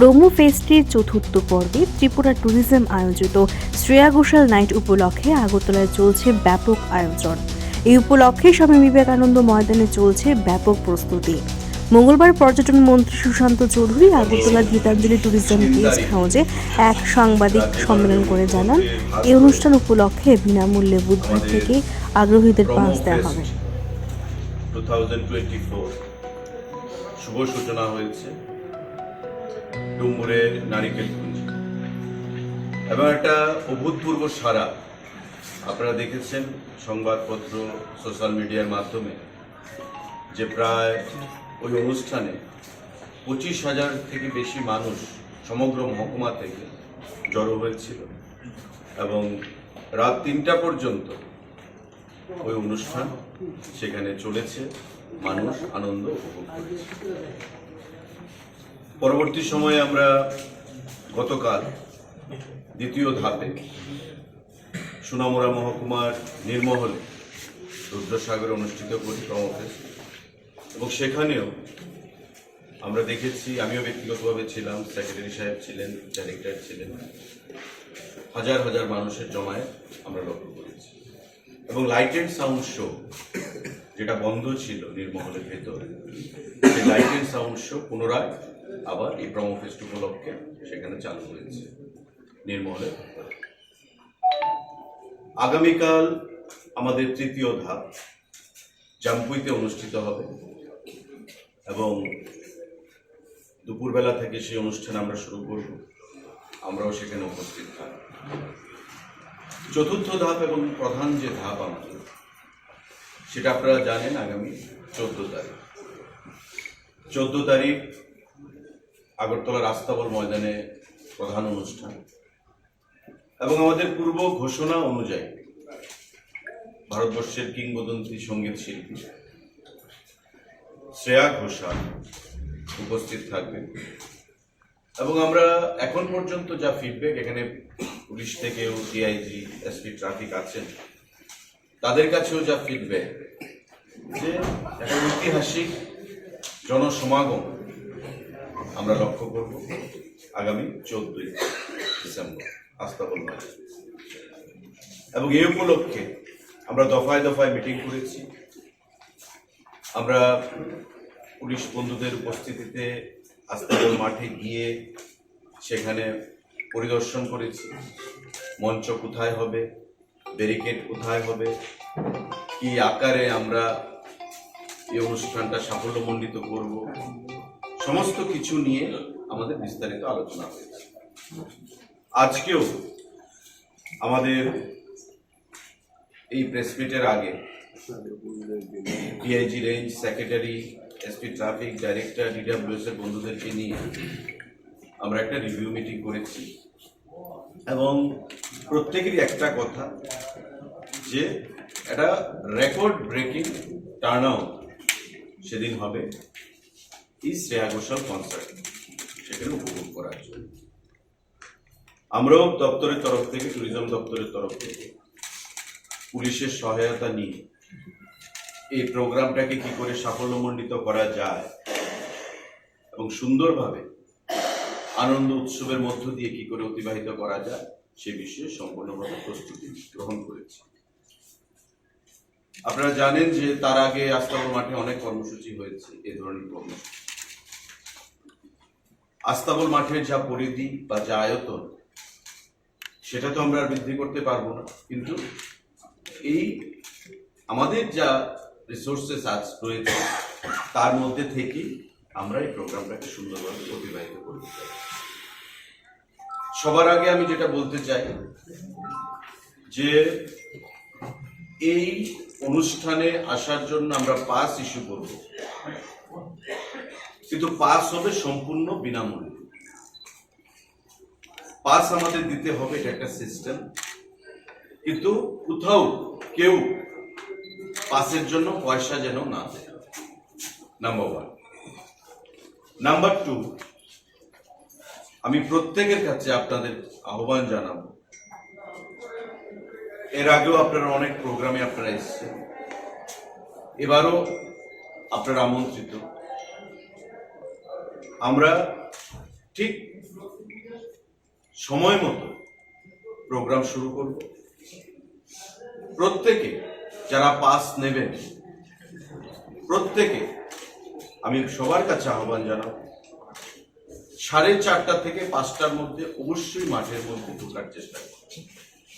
Promo ফেস্টের চতুর্থ পর্বে Tripura tourism আয়োজিত শ্রেয়া ঘোষাল নাইট উপলক্ষে আগরতলায় চলছে ব্যাপক আয়োজন। এই উপলক্ষে স্বামী বিবেকানন্দ ময়দানে চলছে ব্যাপক প্রস্তুতি। মঙ্গলবার পর্যটন মন্ত্রী সুশান্ত চৌধুরী আগরতলা গীতাঞ্জলি ট্যুরিজম গেস্ট হাউসে এক সাংবাদিক সম্মেলন করে জানান, এই অনুষ্ঠান উপলক্ষে বিনামূল্যে বুধবার থেকে আগ্রহীদের পাস দেওয়া হবে। শুভ সূচনা হয়েছে। ডুম্বুরের নারিকেল কুঞ্জি এবং একটা অভূতপূর্ব সারা আপনারা দেখেছেন সংবাদপত্র, সোশ্যাল মিডিয়ার মাধ্যমে, যে প্রায় ওই অনুষ্ঠানে পঁচিশ হাজার থেকে বেশি মানুষ সমগ্র মহকুমা থেকে জড়ো হয়েছিল। এবং রাত তিনটা পর্যন্ত ওই অনুষ্ঠান সেখানে চলেছে। মানুষ আনন্দ উপভোগ করেছে। পরবর্তী সময়ে আমরা গতকাল দ্বিতীয় ধাপে সুনামুরা মহকুমার নির্মহলে রুদ্রসাগরে অনুষ্ঠিত করি প্রমফেস এবং সেখানেও আমরা দেখেছি, আমিও ব্যক্তিগতভাবে ছিলাম সেক্রেটারি সাহেব ছিলেন ডাইরেক্টর ছিলেন, হাজার হাজার মানুষের জমায়েত আমরা লক্ষ্য করেছি। এবং লাইট অ্যান্ড সাউন্ড শো যেটা বন্ধ ছিল নির্মহলের ভেতরে, সেই লাইট সাউন্ড শো পুনরায় আবার এই প্রমো ফেস্ট উপলক্ষে সেখানে চালু হয়েছে নির্মহলের আগামীকাল আমাদের তৃতীয় ধাপ, জাম্পুইতে অনুষ্ঠিত হবে এবং দুপুরবেলা থেকে সেই অনুষ্ঠান আমরা শুরু করব। আমরাও সেখানে উপস্থিত থাকব। চতুর্থ ধাপ এবং প্রধান যে ধাপ আমাদের সেটা আপনারা জানেন আগামী চোদ্দ তারিখ। চোদ্দ তারিখ আগরতলা রাস্তাবল ময়দানে প্রধান অনুষ্ঠান। এবং আমাদের পূর্ব ঘোষণা অনুযায়ী ভারতবর্ষের কিংবদন্তি সংগীত শিল্পী শ্রেয়া ঘোষাল উপস্থিত থাকবেন। এবং আমরা এখন পর্যন্ত যা ফিডব্যাক এখানে পুলিশ থেকেও ডিআইজি এসপি ট্রাফিক আছেন, তাদের কাছেও যা ফিডব্যাক যে একটা ঐতিহাসিক জনসমাগম আমরা লক্ষ্য করব আগামী চোদ্দই ডিসেম্বর মাঝে এবং এই উপলক্ষে আমরা দফায় দফায় মিটিং করেছি। আমরা পুলিশ বন্ধুদের উপস্থিতিতে আস্তাবল মাঠে গিয়ে সেখানে পরিদর্শন করেছি। মঞ্চ কোথায় হবে? ব্যারিকেড কোথায় হবে? কি আকারে আমরা এই অনুষ্ঠানটা সাফল্যমণ্ডিত করব? সমস্ত কিছু নিয়ে আমাদের বিস্তারিত আলোচনা হয়েছে আজকেও আমাদের এই প্রেস মিটের আগে DIG range secretary SP traffic director DWS এর বন্ধুদেরকে নিয়ে আমরা একটা রিভিউ মিটিং করেছি। এবং প্রত্যেকেরই একটা কথা যে একটা রেকর্ড ব্রেকিং টার্ন আউট সেদিন হবে এই শ্রেয়া ঘোষাল কনসার্ট সেখানে উপভোগ করার জন্য। আমরাও দপ্তরের তরফ থেকে ট্যুরিজম দপ্তরের তরফ থেকে পুলিশের সহায়তা নিয়ে এই প্রোগ্রামটাকে কি করে সাফল্যমণ্ডিত করা যায় এবং সুন্দরভাবে আনন্দ উৎসবের মধ্য দিয়ে কি করে অতিবাহিত করা যায়, সে বিষয়ে সম্পূর্ণভাবে প্রস্তুতি গ্রহণ করেছি। আপনারা জানেন যে তার আগে আস্তাবল মাঠে অনেক কর্মসূচি হয়েছে, এ ধরনের কর্মসূচি আস্তাবল মাঠের যা পরিধি বা যা আয়তন, সেটা তো আমরা বৃদ্ধি করতে পারব না। কিন্তু এই আমাদের যা রিসোর্সেস আজ রয়েছে, তার মধ্যে থেকেই আমরা এই প্রোগ্রামটাকে সুন্দরভাবে অতিবাহিত করতে সবার আগে আমি যেটা বলতে চাই, যে এই অনুষ্ঠানে আসার জন্য আমরা পাস ইস্যু করব। কিন্তু পাস হবে সম্পূর্ণ বিনামূল্যে। পাস আমাদের দিতে হবে, এটা একটা সিস্টেম কিন্তু কোথাও কেউ পাসের জন্য পয়সা যেন না দেয়। নাম্বার ওয়ান নাম্বার টু আমি প্রত্যেকের কাছে আপনাদের আহ্বান জানাব এর আগেও আপনারা অনেক প্রোগ্রামে আপনারা এসেছেন। এবারও আপনারা আমন্ত্রিত। আমরা ঠিক সময় মতো প্রোগ্রাম শুরু করব। প্রত্যেকে যারা পাস নেবেন, প্রত্যেকে আমি সবার কাছে আহ্বান জানাব, সাড়ে চারটা থেকে পাঁচটার মধ্যে অবশ্যই মাঠের মধ্যে ঢোকার চেষ্টা করব